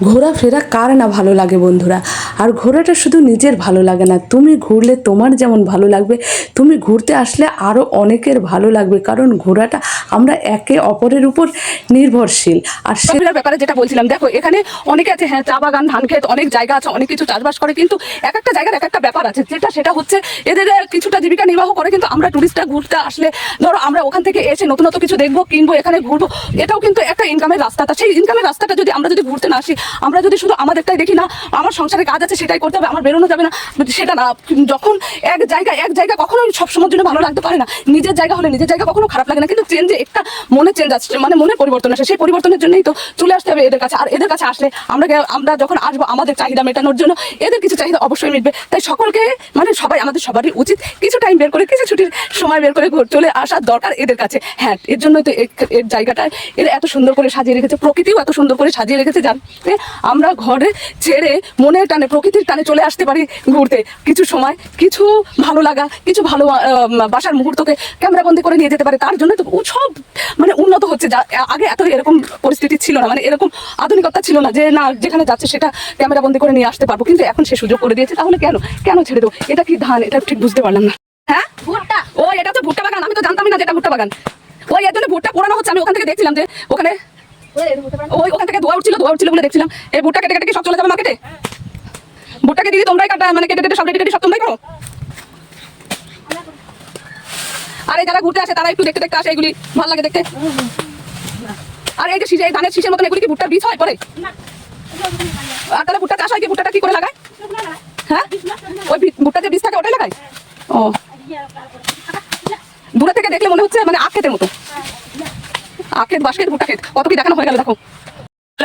ঘোরাফেরা কার না ভালো লাগে বন্ধুরা? আর ঘোরাটা শুধু নিজের ভালো লাগে না, তুমি ঘুরলে তোমার যেমন ভালো লাগবে, তুমি ঘুরতে আসলে আরও অনেকের ভালো লাগবে, কারণ ঘোরাটা আমরা একে অপরের উপর নির্ভরশীল। আর সেগুলোর ব্যাপারে যেটা বলছিলাম, দেখো, এখানে অনেকে আছে হ্যাঁ চা বাগান, ধান ক্ষেত, অনেক জায়গা আছে, অনেক কিছু চাষবাস করে, কিন্তু এক একটা জায়গার এক একটা ব্যাপার আছে, যেটা সেটা হচ্ছে এদের কিছুটা জীবিকা নির্বাহ করে, কিন্তু আমরা টুরিস্টরা ঘুরতে আসলে, ধরো, আমরা ওখান থেকে এসে নতুনত্ব কিছু দেখব, কিনবো, এখানে ঘুরবো, এটাও কিন্তু একটা ইনকামের রাস্তাটা সেই ইনকামের রাস্তাটা যদি আমরা যদি ঘুরতে না আসি, আমরা যদি শুধু আমাদেরটাই দেখি না, আমার সংসারে কাজ আছে, সেটাই করতে হবে, আমার বেরোনো যাবে না সেটা না, যখন এক জায়গা এক জায়গা কখনো সবসময়ের জন্য ভালো লাগতে পারে না, নিজের জায়গা হলে নিজের জায়গা কখনো খারাপ লাগে না, কিন্তু চেঞ্জে একটা মনে চেঞ্জ আসছে মানে মনে পরিবর্তন আসে, সেই পরিবর্তনের জন্যই তো চলে আসতে হবে এদের কাছে, আর এদের কাছে আসলে আমরা আমরা যখন আসব, আমাদের চাহিদা মেটানোর জন্য, এদের কিছু চাহিদা অবশ্যই মিটবে, তাই সকলকে মানে সবাই আমাদের সবারই উচিত কিছু টাইম বের করে, কিছু ছুটির সময় বের করে চলে আসার দরকার এদের কাছে। হ্যাঁ এর জন্যই তো এর জায়গাটা এরা এত সুন্দর করে সাজিয়ে রেখেছে, প্রকৃতিও এত সুন্দর করে সাজিয়ে রেখেছে যাতে আমরা ঘরে ছেড়ে মনের টানে প্রকৃতির টানে চলে আসতে পারি ঘুরতে। কিছু সময় কিছু ভালো লাগা কিছু ভালো বাসার মুহূর্তকে ক্যামেরাবন্দি করে নিয়ে যেতে পারে। তার জন্য তো সব মানে উন্নত হচ্ছে। যা আগে এত এরকম পরিস্থিতি ছিল না। মানে এরকম আধুনিকতা ছিল না যে না যেখানে যাচ্ছে সেটা ক্যামেরাবন্দি করে নিয়ে আসতে পারব। কিন্তু এখন সে সুযোগ করে দিয়েছে। তাহলে কেন? কেন ছেড়ে দেবো? এটা কি ধান? এটা ঠিক বুঝতে পারলাম না। হ্যাঁ? ভুট্টা। ও এটা তো ভুট্টা বাগান। আমি তো জানতামই না যে এটা ভুট্টা বাগান। ওই এর জন্য ভুট্টা পোড়ানো হচ্ছে। আমি ওখান থেকে দেখছিলাম যে ওখানে ওই ওখান থেকে ধোয়া উঠছিল ধোয়া উঠছিল বলে দেখছিলাম। এই ভুট্টা কেটে কেটে সব চলে যাবে মার্কেটে ভুট্টাকে দিদি তোমরাই কাটা মানে কেটে কেটে সব রেডি সব তোমরাই করো? আর যারা ঘুরতে আসে, তারা একটু দেখতে দেখতে আসে এগুলি, ভালো লাগে দেখতে। আর এই যে শীষে ধানের শীষের মতন এগুলি কি ভুট্টার বীজ হয় পরে? আর তাহলে ভুট্টা চাষ হয় কি? ভুট্টাটা কি করে লাগায়? হ্যাঁ? ওই ভুট্টার যে বীজ থাকে, ওটাই লাগায়? ও। দূরে থেকে দেখলে মনে হচ্ছে মানে আখ ক্ষেতের মতো। আখ বাসের গোটা খেত কত কি দেখানো হয়ে গেল, দেখো।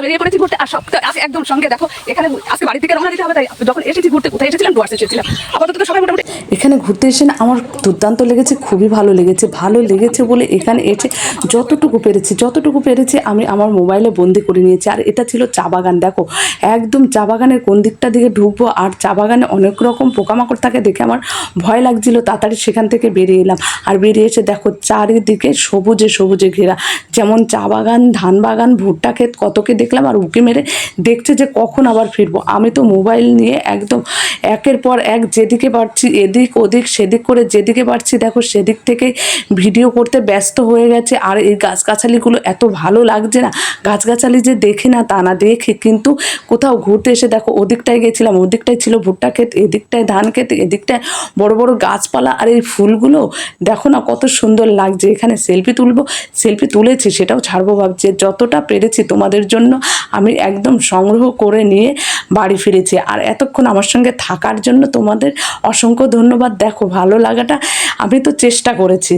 বেরিয়ে পড়েছি ঘুরতে আর সব একদম সঙ্গে, দেখো। এখানে আজকে বাড়ি থেকে রওনা দিতে হবে, তাই যখন এসেছি ঘুরতে কোথায় এসেছিলাম? ডুয়ার্স এসেছিলাম। আপাতত সবাই মোটামুটি এখানে ঘুরতে এসে না আমার দুর্দান্ত লেগেছে, খুবই ভালো লেগেছে ভালো লেগেছে বলে এখানে এসে যতটুকু পেরেছি যতটুকু পেরেছি আমি আমার মোবাইলে বন্দি করে নিয়েছি। আর এটা ছিল চা বাগান, দেখো, একদম চা বাগানের কোন দিকটা দিকে ঢুকবো আর চা বাগানে অনেক রকম পোকামাকড় থাকে দেখে আমার ভয় লাগছিল, তাড়াতাড়ি সেখান থেকে বেরিয়ে এলাম। আর বেরিয়ে এসে দেখো চারিদিকে সবুজে সবুজে ঘেরা, যেমন চা বাগান, ধান বাগান, ভুট্টা ক্ষেত, কতকে দেখলাম আর উকি মেরে দেখছে যে কখন আবার ফিরবো। আমি তো মোবাইল নিয়ে একদম একের পর এক যেদিকে পারছি এদিক ওদিক, সেদিক করে যেদিকে পারছি, দেখো সেদিক থেকে ভিডিও করতে ব্যস্ত হয়ে গেছে। আর এই গাছগাছালিগুলো এত ভালো লাগছে না। গাছগাছালি যে দেখে না তা না দেখে, কিন্তু কোথাও ঘুরতে এসে দেখো ওদিকটায় গেছিলাম, ওদিকটায় ছিল ভুট্টা ক্ষেত, এদিকটায় ধান ক্ষেত, এদিকটায় বড় বড় গাছপালা। আর এই ফুলগুলো দেখো না কত সুন্দর লাগছে। এখানে সেলফি তুলবো, সেলফি তুলেছি, সেটাও ছাড়বো ভাবছি। যতটা পেরেছি তোমাদের জন্য আমি একদম সংগ্রহ করে নিয়ে বাড়ি ফিরেছি। আর এতক্ষণ আমার সঙ্গে থাকার জন্য তোমাদের অসংখ্য ধন্যবাদ। দেখো ভালো লাগাটা আমি তো চেষ্টা করেছি।